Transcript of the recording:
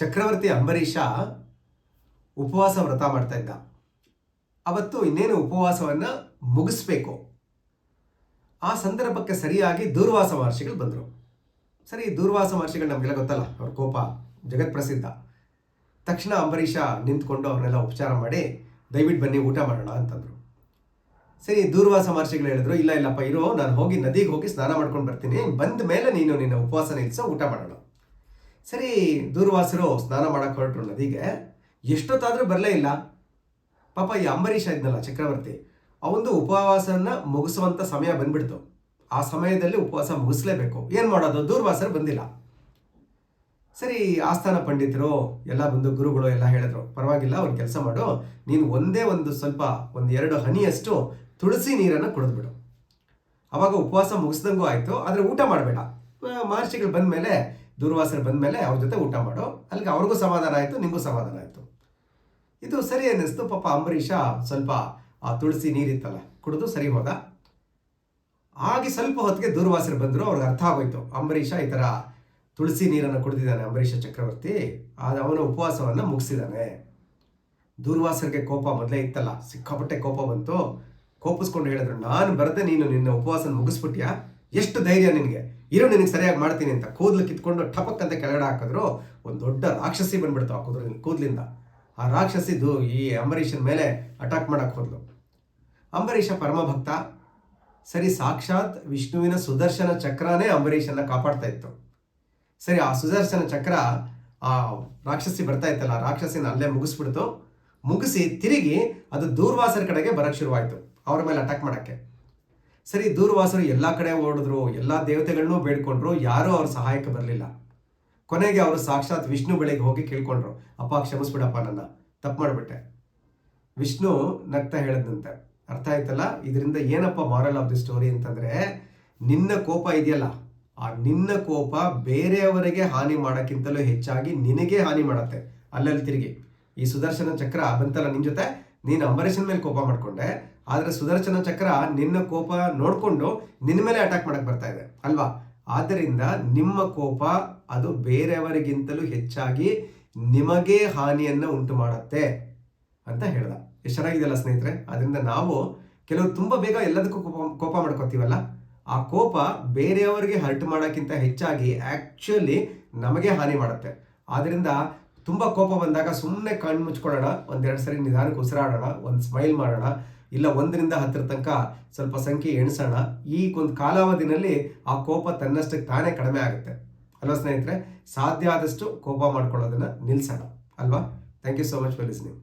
ಚಕ್ರವರ್ತಿ ಅಂಬರೀಷ ಉಪವಾಸ ವ್ರತ ಮಾಡ್ತಾ ಇದ್ದ. ಅವತ್ತು ಇನ್ನೇನು ಉಪವಾಸವನ್ನು ಮುಗಿಸ್ಬೇಕು. ಆ ಸಂದರ್ಭಕ್ಕೆ ಸರಿಯಾಗಿ ದೂರ್ವಾಸ ಮಹರ್ಷಿಗಳು ಬಂದರು. ಸರಿ, ದೂರ್ವಾಸ ಮಹರ್ಷಿಗಳು ನಮಗೆಲ್ಲ ಗೊತ್ತಲ್ಲ, ಅವ್ರ ಕೋಪ ಜಗತ್ ಪ್ರಸಿದ್ಧ ತಕ್ಷಣ ಅಂಬರೀಷ ನಿಂತ್ಕೊಂಡು ಅವ್ರನ್ನೆಲ್ಲ ಉಪಚಾರ ಮಾಡಿ, ದಯವಿಟ್ಟು ಬನ್ನಿ, ಊಟ ಮಾಡೋಣ ಅಂತಂದರು. ಸರಿ, ದೂರ್ವಾಸ ಮಹರ್ಷಿಗಳು ಹೇಳಿದ್ರು, ಇಲ್ಲ, ಇಲ್ಲಪ್ಪ, ಇರೋ, ನಾನು ಹೋಗಿ ನದಿಗೆ ಹೋಗಿ ಸ್ನಾನ ಮಾಡ್ಕೊಂಡು ಬರ್ತೀನಿ. ಬಂದ ಮೇಲೆ ನೀನು ನಿನ್ನ ಉಪವಾಸ ನಿಲ್ಲಿಸೋ ಊಟ ಮಾಡೋಣ. ಸರಿ, ದೂರ್ವಾಸರು ಸ್ನಾನ ಮಾಡಕ್ಕೆ ಹೊರಟ್ರು ನದಿಗೆ. ಎಷ್ಟೊತ್ತಾದರೂ ಬರಲೇ ಇಲ್ಲ. ಪಾಪ ಈ ಅಂಬರೀಷ ಇದ್ನಲ್ಲ ಚಕ್ರವರ್ತಿ, ಅವಂದು ಉಪವಾಸನ ಮುಗಿಸುವಂಥ ಸಮಯ ಬಂದ್ಬಿಡ್ತು. ಆ ಸಮಯದಲ್ಲಿ ಉಪವಾಸ ಮುಗಿಸ್ಲೇಬೇಕು. ಏನು ಮಾಡೋದು? ದೂರ್ವಾಸರು ಬಂದಿಲ್ಲ. ಸರಿ, ಆಸ್ಥಾನ ಪಂಡಿತರು, ಎಲ್ಲ ಬಂದು ಗುರುಗಳು ಎಲ್ಲ ಹೇಳಿದ್ರು, ಪರವಾಗಿಲ್ಲ, ಒಂದು ಕೆಲಸ ಮಾಡು. ನೀನು ಒಂದೇ ಒಂದು ಸ್ವಲ್ಪ, ಒಂದು ಎರಡು ಹನಿಯಷ್ಟು ತುಳಸಿ ನೀರನ್ನು ಕುಡಿದ್ಬಿಡು. ಅವಾಗ ಉಪವಾಸ ಮುಗಿಸ್ದಂಗೂ ಆಯಿತು, ಆದರೆ ಊಟ ಮಾಡಬೇಡ. ಮಹರ್ಷಿಗಳು ಬಂದ ಮೇಲೆ ದೂರ್ವಾಸರು ಬಂದ ಮೇಲೆ ಅವ್ರ ಜೊತೆ ಊಟ ಮಾಡು. ಅಲ್ಲಿಗೆ ಅವ್ರಿಗೂ ಸಮಾಧಾನ ಆಯಿತು, ನಿಮಗೂ ಸಮಾಧಾನ ಆಯಿತು. ಇದು ಸರಿ ಅನ್ನಿಸ್ತು. ಪಾಪ ಅಂಬರೀಷ ಸ್ವಲ್ಪ, ಆ ತುಳಸಿ ನೀರಿತ್ತಲ್ಲ, ಕುಡಿದು ಸರಿ ಹೋದ. ಹಾಗೆ ಸ್ವಲ್ಪ ಹೊತ್ತಿಗೆ ದೂರ್ವಾಸರು ಬಂದರು, ಅವ್ರಿಗೆ ಅರ್ಥ ಆಗೋಯ್ತು. ಅಂಬರೀಷ ಈ ಥರ ತುಳಸಿ ನೀರನ್ನು ಕುಡಿದಿದ್ದಾನೆ, ಅಂಬರೀಷ ಚಕ್ರವರ್ತಿ. ಆದ ಅವನ ಉಪವಾಸವನ್ನು ಮುಗಿಸಿದ್ದಾನೆ ದೂರ್ವಾಸರಿಗೆ ಕೋಪ ಮೊದಲೇ ಇತ್ತಲ್ಲ, ಸಿಕ್ಕಾಪಟ್ಟೆ ಕೋಪ ಬಂತು. ಕೋಪಿಸ್ಕೊಂಡು ಹೇಳಿದ್ರು, ನಾನು ಬರದೆ ನೀನು ನಿನ್ನ ಉಪವಾಸ ಮುಗಿಸ್ಬಿಟ್ಯಾ? ಎಷ್ಟು ಧೈರ್ಯ ನಿನಗೆ? ಇರು ನಿನಗೆ ಸರಿಯಾಗಿ ಮಾಡ್ತೀನಿ ಅಂತ ಕೂದಲು ಕಿತ್ಕೊಂಡು ಟಪಕ್ ಅಂತ ಕೆಳಗಡೆ ಹಾಕಿದ್ರು, ಒಂದು ದೊಡ್ಡ ರಾಕ್ಷಸಿ ಬಂದ್ಬಿಡ್ತು ಆ ಕೂದಲಿನ ಕೂದಲಿಂದ. ಆ ರಾಕ್ಷಸಿದು ಈ ಅಂಬರೀಷನ ಮೇಲೆ ಅಟ್ಯಾಕ್ ಮಾಡಕ್ಕೆ ಹೋದ್ಲು. ಅಂಬರೀಷ ಪರಮಭಕ್ತ, ಸರಿ, ಸಾಕ್ಷಾತ್ ವಿಷ್ಣುವಿನ ಸುದರ್ಶನ ಚಕ್ರನೇ ಅಂಬರೀಷನ್ನ ಕಾಪಾಡ್ತಾ ಇತ್ತು. ಸರಿ, ಆ ಸುದರ್ಶನ ಚಕ್ರ ಆ ರಾಕ್ಷಸಿ ಬರ್ತಾ ಇತ್ತಲ್ಲ ರಾಕ್ಷಸಿನ ಅಲ್ಲೇ ಮುಗಿಸ್ಬಿಡ್ತು. ಮುಗಿಸಿ ತಿರುಗಿ ಅದು ದೂರ್ವಾಸರ ಕಡೆಗೆ ಬರಕ್ಕೆ ಶುರುವಾಯಿತು, ಅವ್ರ ಮೇಲೆ ಅಟ್ಯಾಕ್ ಮಾಡೋಕ್ಕೆ. ಸರಿ, ದೂರ್ವಾಸರು ಎಲ್ಲ ಕಡೆ ಓಡಿದ್ರು, ಎಲ್ಲ ದೇವತೆಗಳನ್ನೂ ಬೇಡ್ಕೊಂಡ್ರು, ಯಾರೂ ಅವ್ರ ಸಹಾಯಕ್ಕೆ ಬರಲಿಲ್ಲ. ಕೊನೆಗೆ ಅವರು ಸಾಕ್ಷಾತ್ ವಿಷ್ಣು ಬೆಳೆಗೆ ಹೋಗಿ ಕೇಳ್ಕೊಂಡ್ರು. ಅಪ್ಪ, ಕ್ಷಮಿಸ್ಬಿಡಪ್ಪ ನನ್ನ. ತಪ್ಪು ಮಾಡಿಬಿಟ್ಟೆ. ವಿಷ್ಣು ನಗ್ತಾ ಹೇಳದಂತೆ ಅರ್ಥ ಆಯ್ತಲ್ಲ? ಇದರಿಂದ ಏನಪ್ಪ ಮಾರಲ್ ಆಫ್ ದಿ ಸ್ಟೋರಿ ಅಂತಂದ್ರೆ, ನಿನ್ನ ಕೋಪ ಇದೆಯಲ್ಲ, ಆ ನಿನ್ನ ಕೋಪ ಬೇರೆಯವರಿಗೆ ಹಾನಿ ಮಾಡೋಕ್ಕಿಂತಲೂ ಹೆಚ್ಚಾಗಿ ನಿನಗೆ ಹಾನಿ ಮಾಡತ್ತೆ. ಅಲ್ಲಲ್ಲಿ ತಿರುಗಿ, ಈ ಸುದರ್ಶನ ಚಕ್ರ ಬಂತಲ್ಲ ನಿನ್ನ ಜೊತೆ? ನೀನು ಅಂಬರೀಷನ್ ಮೇಲೆ ಕೋಪ ಮಾಡಿಕೊಂಡೆ, ಆದರೆ ಸುದರ್ಶನ ಚಕ್ರ ನಿನ್ನ ಕೋಪ ನೋಡಿಕೊಂಡು ನಿನ್ನ ಮೇಲೆ ಅಟ್ಯಾಕ್ ಮಾಡಕ್ಕೆ ಬರ್ತಾ ಇದೆ, ಅಲ್ವಾ? ಆದ್ದರಿಂದ ನಿಮ್ಮ ಕೋಪ ಅದು ಬೇರೆಯವರಿಗಿಂತಲೂ ಹೆಚ್ಚಾಗಿ ನಿಮಗೆ ಹಾನಿಯನ್ನು ಉಂಟು ಮಾಡುತ್ತೆ ಅಂತ ಹೇಳ್ದ. ಎಷ್ಟು ಚೆನ್ನಾಗಿದೆಯಲ್ಲ ಸ್ನೇಹಿತರೆ? ಅದರಿಂದ ನಾವು ಕೆಲವು ತುಂಬ ಬೇಗ ಎಲ್ಲದಕ್ಕೂ ಕೋಪ ಕೋಪ ಮಾಡ್ಕೋತೀವಲ್ಲ? ಆ ಕೋಪ ಬೇರೆಯವರಿಗೆ ಹರ್ಟ್ ಮಾಡೋಕ್ಕಿಂತ ಹೆಚ್ಚಾಗಿ ಆ್ಯಕ್ಚುಲಿ ನಮಗೆ ಹಾನಿ ಮಾಡುತ್ತೆ. ಆದ್ದರಿಂದ ತುಂಬ ಕೋಪ ಬಂದಾಗ ಸುಮ್ಮನೆ ಕಣ್ಣು ಮುಚ್ಕೊಳ್ಳೋಣ, ಒಂದೆರಡು ಸರಿ ನಿಧಾನಕ್ಕೆ ಉಸಿರಾಡೋಣ, ಒಂದು ಸ್ಮೈಲ್ ಮಾಡೋಣ, ಇಲ್ಲ ಒಂದರಿಂದ ಹತ್ತಿರ ತನಕ ಸ್ವಲ್ಪ ಸಂಖ್ಯೆ ಎಣಿಸೋಣ. ಈ ಒಂದು ಕಾಲಾವಧಿನಲ್ಲಿ ಆ ಕೋಪ ತನ್ನಷ್ಟಕ್ಕೆ ತಾನೇ ಕಡಿಮೆ ಆಗುತ್ತೆ. ಅಲ್ವಾ ಸ್ನೇಹಿತರೆ? ಸಾಧ್ಯ ಆದಷ್ಟು ಕೋಪ ಮಾಡ್ಕೊಳ್ಳೋದನ್ನ ನಿಲ್ಲಿಸೋಣ ಅಲ್ವಾ? Thank you so much for listening